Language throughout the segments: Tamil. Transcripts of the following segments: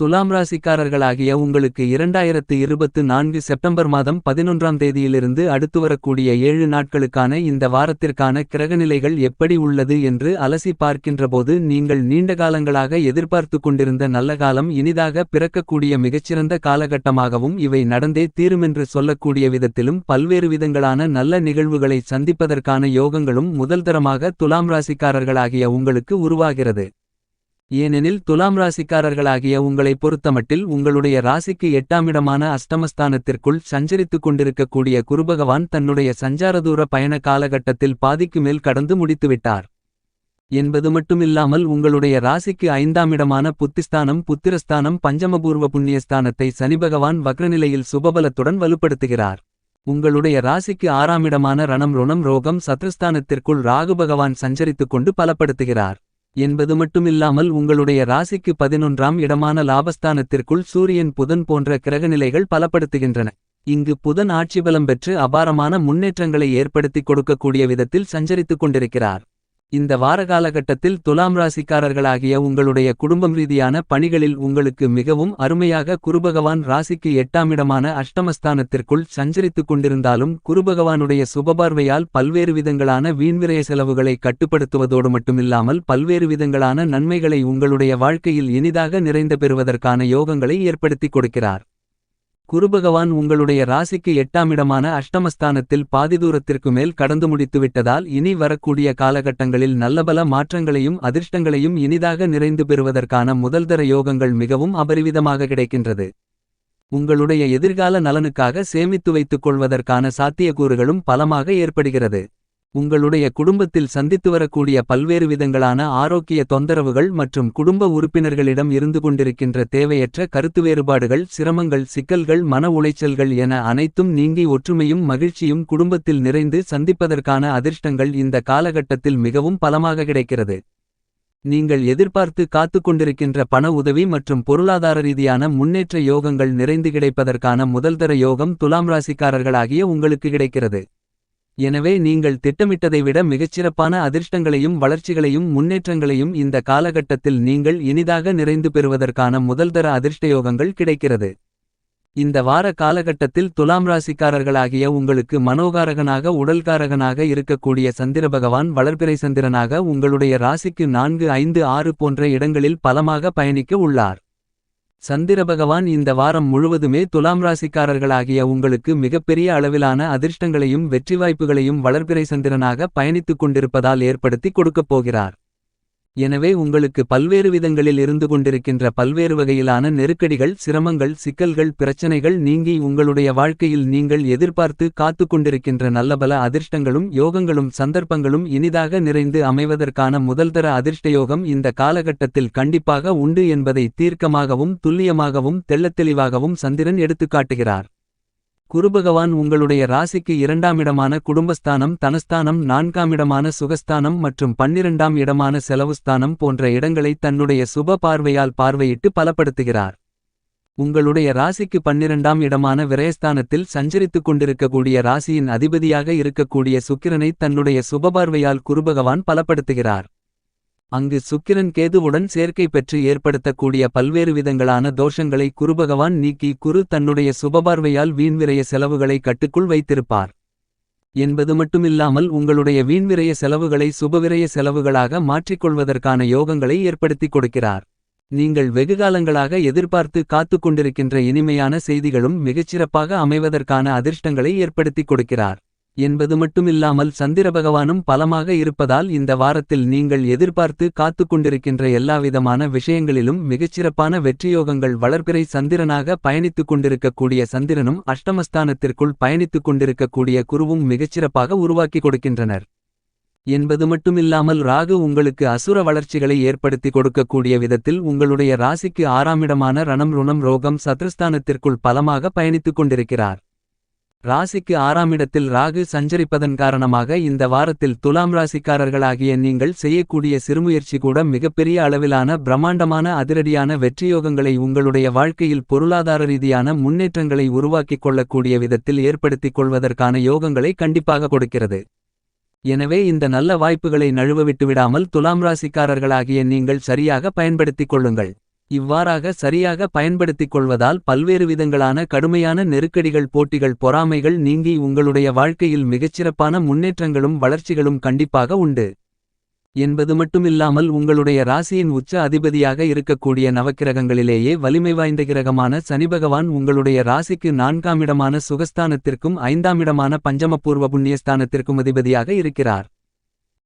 துலாம் ராசிக்காரர்களாகிய உங்களுக்கு இரண்டாயிரத்து இருபத்து நான்கு செப்டம்பர் மாதம் பதினொன்றாம் தேதியிலிருந்து அடுத்து வரக்கூடிய ஏழு நாட்களுக்கான இந்த வாரத்திற்கான கிரகநிலைகள் எப்படி உள்ளது என்று அலசி பார்க்கின்றபோது நீங்கள் நீண்ட காலங்களாக எதிர்பார்த்து கொண்டிருந்த நல்ல காலம் இனிதாக பிறக்கக்கூடிய மிகச்சிறந்த காலகட்டமாகவும் இவை நடந்தே தீருமென்று சொல்லக்கூடிய விதத்திலும் பல்வேறு விதங்களான நல்ல நிகழ்வுகளை சந்திப்பதற்கான யோகங்களும் முதல்தரமாக துலாம் ராசிக்காரர்களாகிய உங்களுக்கு உருவாகிறது. ஏனெனில் துலாம் ராசிக்காரர்களாகிய உங்களைப் பொறுத்தமட்டில் உங்களுடைய ராசிக்கு எட்டாமிடமான அஷ்டமஸ்தானத்திற்குள் சஞ்சரித்துக் கொண்டிருக்கக்கூடிய குருபகவான் தன்னுடைய சஞ்சாரதூர பயண காலகட்டத்தில் பாதிக்கு மேல் கடந்து முடித்துவிட்டார். என்பது மட்டுமில்லாமல் உங்களுடைய ராசிக்கு ஐந்தாமிடமான புத்திஸ்தானம் புத்திரஸ்தானம் பஞ்சமபூர்வ புண்ணியஸ்தானத்தை சனிபகவான் வக்ரநிலையில் சுபபலத்துடன் வலுப்படுத்துகிறார். உங்களுடைய ராசிக்கு ஆறாமிடமான ரணம் ருணம் ரோகம் சத்ருஸ்தானத்திற்குள் ராகு பகவான் சஞ்சரித்துக் கொண்டு பலப்படுத்துகிறார். என்பது மட்டுமில்லாமல் உங்களுடைய ராசிக்கு பதினொன்றாம் இடமான லாபஸ்தானத்திற்குள் சூரியன் புதன் போன்ற கிரகநிலைகள் பலப்படுத்துகின்றன. இங்கு புதன் ஆட்சிபலம் பெற்று அபாரமான முன்னேற்றங்களை ஏற்படுத்திக் கொடுக்கக்கூடிய விதத்தில் சஞ்சரித்துக் கொண்டிருக்கிறார். இந்த வார காலகட்டத்தில் துலாம் ராசிக்காரர்களாகிய உங்களுடைய குடும்பம் ரீதியான பணிகளில் உங்களுக்கு மிகவும் அருமையாக குருபகவான் ராசிக்கு எட்டாமிடமான அஷ்டமஸ்தானத்திற்குள் சஞ்சரித்துக் கொண்டிருந்தாலும் குருபகவானுடைய சுபபார்வையால் பல்வேறு விதங்களான வீண்விரய செலவுகளை கட்டுப்படுத்துவதோடு மட்டுமில்லாமல் பல்வேறு விதங்களான நன்மைகளை உங்களுடைய வாழ்க்கையில் இனிதாக நிறைந்த பெறுவதற்கான யோகங்களை ஏற்படுத்திக் கொடுக்கிறார். குருபகவான் உங்களுடைய ராசிக்கு எட்டாமிடமான அஷ்டமஸ்தானத்தில் பாதி தூரத்திற்கு மேல் கடந்து முடித்துவிட்டதால் இனி வரக்கூடிய காலகட்டங்களில் நல்லபல மாற்றங்களையும் அதிர்ஷ்டங்களையும் இனிதாக நிறைந்து பெறுவதற்கான முதல்தர யோகங்கள் மிகவும் அபரிவிதமாக கிடைக்கின்றது. உங்களுடைய எதிர்கால நலனுக்காக சேமித்து வைத்துக் கொள்வதற்கான சாத்தியக்கூறுகளும் பலமாக ஏற்படுகிறது. உங்களுடைய குடும்பத்தில் சந்தித்து வரக்கூடிய பல்வேறு விதங்களான ஆரோக்கிய தொந்தரவுகள் மற்றும் குடும்ப உறுப்பினர்களிடம் இருந்து கொண்டிருக்கின்ற தேவையற்ற கருத்து வேறுபாடுகள் சிரமங்கள் சிக்கல்கள் மன உளைச்சல்கள் என அனைத்தும் நீங்கி ஒற்றுமையும் மகிழ்ச்சியும் குடும்பத்தில் நிறைந்து சந்திப்பதற்கான அதிர்ஷ்டங்கள் இந்த காலகட்டத்தில் மிகவும் பலமாக கிடைக்கிறது. நீங்கள் எதிர்பார்த்து காத்து கொண்டிருக்கின்ற பண உதவி மற்றும் பொருளாதார ரீதியான முன்னேற்ற யோகங்கள் நிறைந்து கிடைப்பதற்கான முதல்தர யோகம் துலாம் ராசிக்காரர்களாகிய உங்களுக்கு கிடைக்கிறது. எனவே நீங்கள் திட்டமிட்டதை விட மிகச்சிறப்பான அதிர்ஷ்டங்களையும் வளர்ச்சிகளையும் முன்னேற்றங்களையும் இந்த காலகட்டத்தில் நீங்கள் இனிதாக நிறைந்து பெறுவதற்கான முதல்தர அதிர்ஷ்டயோகங்கள் கிடைக்கிறது. இந்த வார காலகட்டத்தில் துலாம் ராசிக்காரர்களாகிய உங்களுக்கு மனோகாரகனாக உடல்காரகனாக இருக்கக்கூடிய சந்திர பகவான் வளர்பிறை சந்திரனாக உங்களுடைய ராசிக்கு நான்கு ஐந்து ஆறு போன்ற இடங்களில் பலமாக பயணிக்க உள்ளார். சந்திர பகவான் இந்த வாரம் முழுவதுமே துலாம் ராசிக்காரர்களாகிய உங்களுக்கு மிகப்பெரிய அளவிலான அதிர்ஷ்டங்களையும் வெற்றி வாய்ப்புகளையும் வளர்பிறை சந்திரனாக பயணித்துக் கொண்டிருப்பதால் ஏற்படுத்தி கொடுக்கப் போகிறார். எனவே உங்களுக்கு பல்வேறு விதங்களில் இருந்து கொண்டிருக்கின்ற பல்வேறு வகையிலான நெருக்கடிகள் சிரமங்கள் சிக்கல்கள் பிரச்சனைகள் நீங்கி உங்களுடைய வாழ்க்கையில் நீங்கள் எதிர்பார்த்து காத்து கொண்டிருக்கின்ற நல்லபல அதிர்ஷ்டங்களும் யோகங்களும் சந்தர்ப்பங்களும் இனிதாக நிறைந்து அமைவதற்கான முதல்தர அதிர்ஷ்டயோகம் இந்த காலகட்டத்தில் கண்டிப்பாக உண்டு என்பதை தீர்க்கமாகவும் துல்லியமாகவும் தெள்ளத்தெளிவாகவும் சந்திரன் எடுத்துக்காட்டுகிறார். குருபகவான் உங்களுடைய ராசிக்கு இரண்டாமிடமான குடும்பஸ்தானம் தனஸ்தானம் நான்காமிடமான சுகஸ்தானம் மற்றும் பன்னிரண்டாம் இடமான செலவுஸ்தானம் போன்ற இடங்களை தன்னுடைய சுப பார்வையால் பார்வையிட்டு பலப்படுத்துகிறார். உங்களுடைய ராசிக்கு பன்னிரண்டாம் இடமான விரயஸ்தானத்தில் சஞ்சரித்துக் கொண்டிருக்கக்கூடிய ராசியின் அதிபதியாக இருக்கக்கூடிய சுக்கிரனை தன்னுடைய சுபபார்வையால் குருபகவான் பலப்படுத்துகிறார். அங்கு சுக்கிரன் கேதுவுடன் சேர்க்கை பெற்று ஏற்படுத்தக்கூடிய பல்வேறு விதங்களான தோஷங்களை குருபகவான் நீக்கி குரு தன்னுடைய சுபபார்வையால் வீண்விரைய செலவுகளை கட்டுக்குள் வைத்திருப்பார். என்பது மட்டுமில்லாமல் உங்களுடைய வீண்விரைய செலவுகளை சுபவிரய செலவுகளாக மாற்றிக்கொள்வதற்கான யோகங்களை ஏற்படுத்திக் கொடுக்கிறார். நீங்கள் வெகுகாலங்களாக எதிர்பார்த்து காத்து கொண்டிருக்கின்ற இனிமையான செய்திகளும் மிகச்சிறப்பாக அமைவதற்கான அதிர்ஷ்டங்களை ஏற்படுத்திக் கொடுக்கிறார். என்பது மட்டுமில்லாமல் சந்திர பகவானும் பலமாக இருப்பதால் இந்த வாரத்தில் நீங்கள் எதிர்பார்த்து காத்து கொண்டிருக்கின்ற எல்லாவிதமான விஷயங்களிலும் மிகச்சிறப்பான வெற்றியோகங்கள் வளர்பிறை சந்திரனாக பயணித்துக் கொண்டிருக்கக்கூடிய சந்திரனும் அஷ்டமஸ்தானத்திற்குள் பயணித்துக் கொண்டிருக்கக்கூடிய குருவும் மிகச்சிறப்பாக உருவாக்கி கொடுக்கின்றனர். என்பது மட்டுமில்லாமல் ராகு உங்களுக்கு அசுர வளர்ச்சிகளை ஏற்படுத்தி கொடுக்கக்கூடிய விதத்தில் உங்களுடைய ராசிக்கு ஆறாமிடமான ரணம் ருணம் ரோகம் சத்ருஸ்தானத்திற்குள் பலமாக பயணித்துக் கொண்டிருக்கிறார். ராசிக்கு ஆறாமிடத்தில் ராகு சஞ்சரிப்பதன் காரணமாக இந்த வாரத்தில் துலாம் ராசிக்காரர்களாகிய நீங்கள் செய்யக்கூடிய சிறுமுயற்சி கூட மிகப்பெரிய அளவிலான பிரம்மாண்டமான அதிரடியான வெற்றியோகங்களை உங்களுடைய வாழ்க்கையில் பொருளாதார ரீதியான முன்னேற்றங்களை உருவாக்கிக் கொள்ளக்கூடிய விதத்தில் ஏற்படுத்திக் கொள்வதற்கான யோகங்களை கண்டிப்பாக கொடுக்கிறது. எனவே இந்த நல்ல வாய்ப்புகளை நழுவ விட்டுவிடாமல் துலாம் ராசிக்காரர்களாகிய நீங்கள் சரியாக பயன்படுத்திக் கொள்ளுங்கள். இவ்வாறாக சரியாக பயன்படுத்திக் கொள்வதால் பல்வேறு விதங்களான கடுமையான நெருக்கடிகள் போட்டிகள் பொறாமைகள் நீங்கி உங்களுடைய வாழ்க்கையில் மிகச்சிறப்பான முன்னேற்றங்களும் வளர்ச்சிகளும் கண்டிப்பாக உண்டு. என்பது மட்டுமில்லாமல் உங்களுடைய ராசியின் உச்ச அதிபதியாக இருக்கக்கூடிய நவக்கிரகங்களிலேயே வலிமை வாய்ந்த கிரகமான சனிபகவான் உங்களுடைய ராசிக்கு நான்காமிடமான சுகஸ்தானத்திற்கும் ஐந்தாமிடமான பஞ்சமபூர்வ புண்ணியஸ்தானத்திற்கும் அதிபதியாக இருக்கிறார்.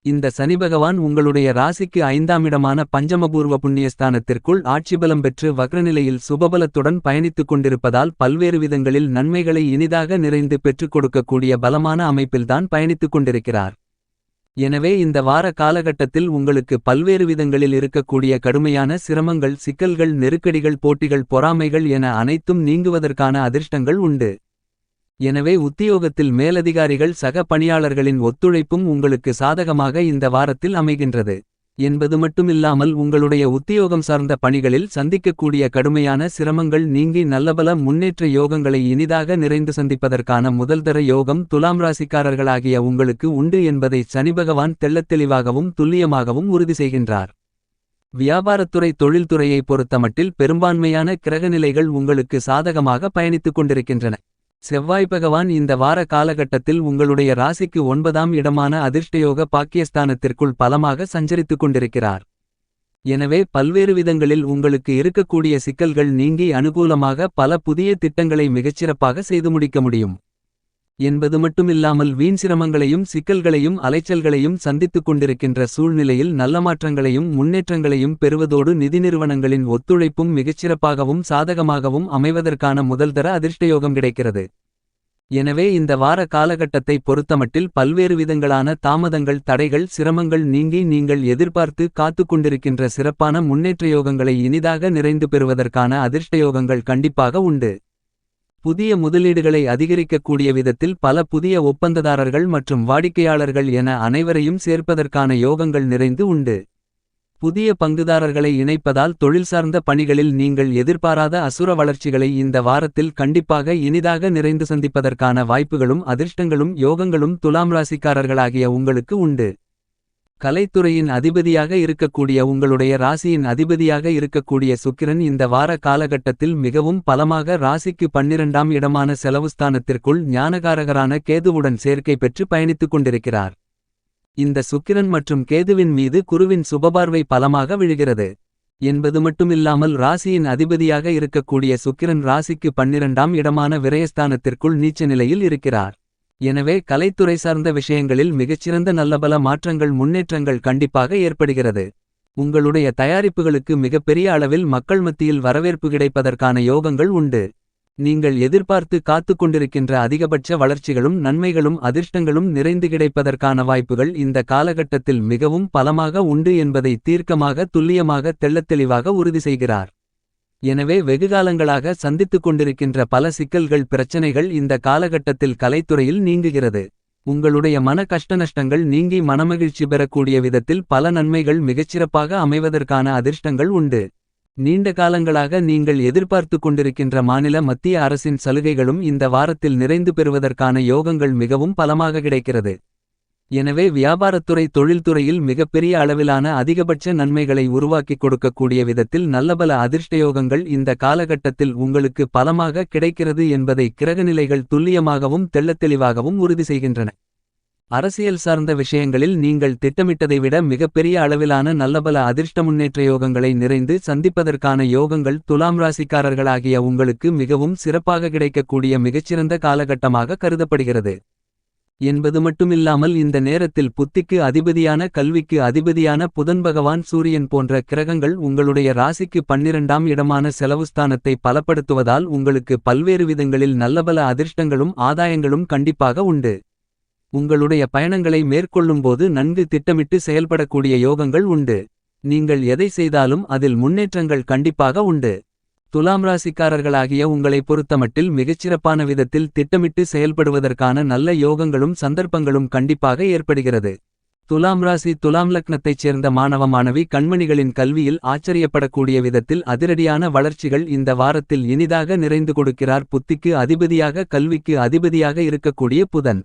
இந்த சனிபகவான் உங்களுடைய ராசிக்கு ஐந்தாமிடமான பஞ்சமபூர்வ புண்ணியஸ்தானத்திற்குள் ஆட்சிபலம் பெற்று வக்ரநிலையில் சுபபலத்துடன் பயணித்துக் கொண்டிருப்பதால் பல்வேறு விதங்களில் நன்மைகளை இனிதாக நிறைந்து பெற்றுக் கொடுக்கக்கூடிய பலமான அமைப்பில்தான் பயணித்துக் கொண்டிருக்கிறார். எனவே இந்த வார காலகட்டத்தில் உங்களுக்கு பல்வேறு விதங்களில் இருக்கக்கூடிய கடுமையான சிரமங்கள் சிக்கல்கள் நெருக்கடிகள் போட்டிகள் பொறாமைகள் என அனைத்தும் நீங்குவதற்கான அதிர்ஷ்டங்கள் உண்டு. எனவே உத்தியோகத்தில் மேலதிகாரிகள் சக பணியாளர்களின் ஒத்துழைப்பும் உங்களுக்கு சாதகமாக இந்த வாரத்தில் அமைகின்றது. என்பது மட்டுமில்லாமல் உங்களுடைய உத்தியோகம் சார்ந்த பணிகளில் சந்திக்கக்கூடிய கடுமையான சிரமங்கள் நீங்கி நல்லபல முன்னேற்ற யோகங்களை இனிதாக நிறைந்து சந்திப்பதற்கான முதல்தர யோகம் துலாம் ராசிக்காரர்களாகிய உங்களுக்கு உண்டு என்பதை சனிபகவான் தெள்ளத்தெளிவாகவும் துல்லியமாகவும் உறுதி செய்கின்றார். வியாபாரத்துறை தொழில்துறையை பொறுத்தமட்டில் பெரும்பான்மையான கிரகநிலைகள் உங்களுக்கு சாதகமாக பயணித்துக் கொண்டிருக்கின்றன. செவ்வாய் பகவான் இந்த வார காலகட்டத்தில் உங்களுடைய ராசிக்கு ஒன்பதாம் இடமான அதிர்ஷ்டயோக பாக்கியஸ்தானத்திற்குள் பலமாக சஞ்சரித்துக் கொண்டிருக்கிறார். எனவே பல்வேறு விதங்களில் உங்களுக்கு இருக்கக்கூடிய சிக்கல்கள் நீங்கி அனுகூலமாக பல புதிய திட்டங்களை மிகச்சிறப்பாக செய்து முடிக்க முடியும். என்பது மட்டுமில்லாமல் வீண் சிரமங்களையும் சிக்கல்களையும் அலைச்சல்களையும் சந்தித்துக் கொண்டிருக்கின்ற சூழ்நிலையில் நல்ல மாற்றங்களையும் முன்னேற்றங்களையும் பெறுவதோடு நிதி நிறுவனங்களின் ஒத்துழைப்பும் மிகச்சிறப்பாகவும் சாதகமாகவும் அமைவதற்கான முதல்தர அதிர்ஷ்டயோகம் கிடைக்கிறது. எனவே இந்த வார காலகட்டத்தை பொறுத்தமட்டில் பல்வேறு விதங்களான தாமதங்கள் தடைகள் சிரமங்கள் நீங்கி நீங்கள் எதிர்பார்த்து காத்துக் கொண்டிருக்கின்ற சிறப்பான முன்னேற்ற யோகங்களை இனிதாக நிறைந்து பெறுவதற்கான அதிர்ஷ்டயோகங்கள் கண்டிப்பாக உண்டு. புதிய முதலீடுகளை அதிகரிக்கக்கூடிய விதத்தில் பல புதிய ஒப்பந்ததாரர்கள் மற்றும் வாடிக்கையாளர்கள் என அனைவரையும் சேர்ப்பதற்கான யோகங்கள் நிறைந்து உண்டு. புதிய பங்குதாரர்களை இணைப்பதால் தொழில் சார்ந்த பணிகளில் நீங்கள் எதிர்பாராத அசுர வளர்ச்சிகளை இந்த வாரத்தில் கண்டிப்பாக இனிதாக நிறைந்து சந்திப்பதற்கான வாய்ப்புகளும் அதிர்ஷ்டங்களும் யோகங்களும் துலாம் ராசிக்காரர்களாகிய உங்களுக்கு உண்டு. கலைத்துறையின் அதிபதியாக இருக்கக்கூடிய உங்களுடைய ராசியின் அதிபதியாக இருக்கக்கூடிய சுக்கிரன் இந்த வார காலகட்டத்தில் மிகவும் பலமாக ராசிக்கு பன்னிரண்டாம் இடமான செலவுஸ்தானத்திற்குள் ஞானகாரகரான கேதுவுடன் சேர்க்கை பெற்று பயணித்துக் கொண்டிருக்கிறார். இந்த சுக்கிரன் மற்றும் கேதுவின் மீது குருவின் சுபபார்வை பலமாக விழுகிறது. என்பது மட்டுமில்லாமல் ராசியின் அதிபதியாக இருக்கக்கூடிய சுக்கிரன் ராசிக்கு பன்னிரண்டாம் இடமான விரயஸ்தானத்திற்குள் நீச்ச நிலையில் இருக்கிறார். எனவே கலைத்துறை சார்ந்த விஷயங்களில் மிகச்சிறந்த நல்லபல மாற்றங்கள் முன்னேற்றங்கள் கண்டிப்பாக ஏற்படுகிறது. உங்களுடைய தயாரிப்புகளுக்கு மிகப்பெரிய அளவில் மக்கள் மத்தியில் வரவேற்பு கிடைப்பதற்கான யோகங்கள் உண்டு. நீங்கள் எதிர்பார்த்து காத்துக் கொண்டிருக்கின்ற அதிகபட்ச வளர்ச்சிகளும் நன்மைகளும் அதிர்ஷ்டங்களும் நிறைந்து கிடைப்பதற்கான வாய்ப்புகள் இந்த காலகட்டத்தில் மிகவும் பலமாக உண்டு என்பதை தீர்க்கமாக துல்லியமாக தெள்ளத்தெளிவாக உறுதி செய்கிறார். எனவே வெகுகாலங்களாக சந்தித்துக் கொண்டிருக்கின்ற பல சிக்கல்கள் பிரச்சனைகள் இந்த காலகட்டத்தில் கலைத்துறையில் நீங்குகிறது. உங்களுடைய மன கஷ்டநஷ்டங்கள் நீங்கி மனமகிழ்ச்சி பெறக்கூடிய விதத்தில் பல நன்மைகள் மிகச்சிறப்பாக அமைவதற்கான அதிர்ஷ்டங்கள் உண்டு. நீண்ட காலங்களாக நீங்கள் எதிர்பார்த்துக் கொண்டிருக்கின்ற மாநில மத்திய அரசின் சலுகைகளும் இந்த வாரத்தில் நிறைந்து பெறுவதற்கான யோகங்கள் மிகவும் பலமாக கிடைக்கிறது. எனவே வியாபாரத்துறை தொழில்துறையில் மிகப்பெரிய அளவிலான அதிகபட்ச நன்மைகளை உருவாக்கிக் கொடுக்கக்கூடிய விதத்தில் நல்லபல அதிர்ஷ்டயோகங்கள் இந்த காலகட்டத்தில் உங்களுக்கு பலமாக கிடைக்கிறது என்பதை கிரகநிலைகள் துல்லியமாகவும் தெள்ளத்தெளிவாகவும் உறுதி செய்கின்றன. அரசியல் சார்ந்த விஷயங்களில் நீங்கள் திட்டமிட்டதை விட மிகப்பெரிய அளவிலான நல்லபல அதிர்ஷ்ட முன்னேற்ற யோகங்களை நிறைந்து சந்திப்பதற்கான யோகங்கள் துலாம் ராசிக்காரர்களாகிய உங்களுக்கு மிகவும் சிறப்பாக கிடைக்கக்கூடிய மிகச்சிறந்த காலகட்டமாக கருதப்படுகிறது. என்பது மட்டுமில்லாமல் இந்த நேரத்தில் புத்திக்கு அதிபதியான கல்விக்கு அதிபதியான புதன் பகவான் சூரியன் போன்ற கிரகங்கள் உங்களுடைய ராசிக்கு பன்னிரண்டாம் இடமான செலவுஸ்தானத்தை பலப்படுத்துவதால் உங்களுக்கு பல்வேறு விதங்களில் நல்லபல அதிர்ஷ்டங்களும் ஆதாயங்களும் கண்டிப்பாக உண்டு. உங்களுடைய பயணங்களை மேற்கொள்ளும்போது நன்கு திட்டமிட்டு செயல்படக்கூடிய யோகங்கள் உண்டு. நீங்கள் எதை செய்தாலும் அதில் முன்னேற்றங்கள் கண்டிப்பாக உண்டு. துலாம் ராசிக்காரர்களாகிய உங்களை பொறுத்தமட்டில் மிகச்சிறப்பான விதத்தில் திட்டமிட்டு செயல்படுவதற்கான நல்ல யோகங்களும் சந்தர்ப்பங்களும் கண்டிப்பாக ஏற்படுகிறது. துலாம் ராசி துலாம் லக்னத்தைச் சேர்ந்த மாணவ மாணவி கண்மணிகளின் கல்வியில் ஆச்சரியப்படக்கூடிய விதத்தில் அதிரடியான வளர்ச்சிகள் இந்த வாரத்தில் இனிதாக நிறைந்து கொடுக்கிறார். புத்திக்கு அதிபதியாக கல்விக்கு அதிபதியாக இருக்கக்கூடிய புதன்.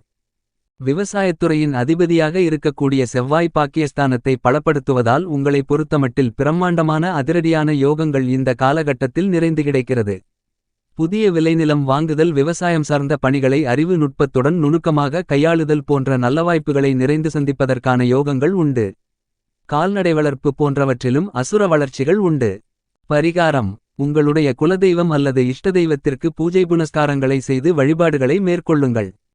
விவசாயத்துறையின் அதிபதியாக இருக்கக்கூடிய செவ்வாய் பாக்கியஸ்தானத்தை பலப்படுத்துவதால் உங்களை பொறுத்தமட்டில் பிரம்மாண்டமான அதிரடியான யோகங்கள் இந்த காலகட்டத்தில் நிறைந்து கிடைக்கிறது. புதிய விளைநிலம் வாங்குதல் விவசாயம் சார்ந்த பணிகளை அறிவு நுட்பத்துடன் நுணுக்கமாக கையாளுதல் போன்ற நல்ல வாய்ப்புகளை நிறைந்து சந்திப்பதற்கான யோகங்கள் உண்டு. கால்நடை வளர்ப்பு போன்றவற்றிலும் அசுர வளர்ச்சிகள் உண்டு. பரிகாரம் உங்களுடைய குலதெய்வம் அல்லது இஷ்டதெய்வத்திற்கு பூஜை புனஸ்காரங்களை செய்து வழிபாடுகளை மேற்கொள்ளுங்கள்.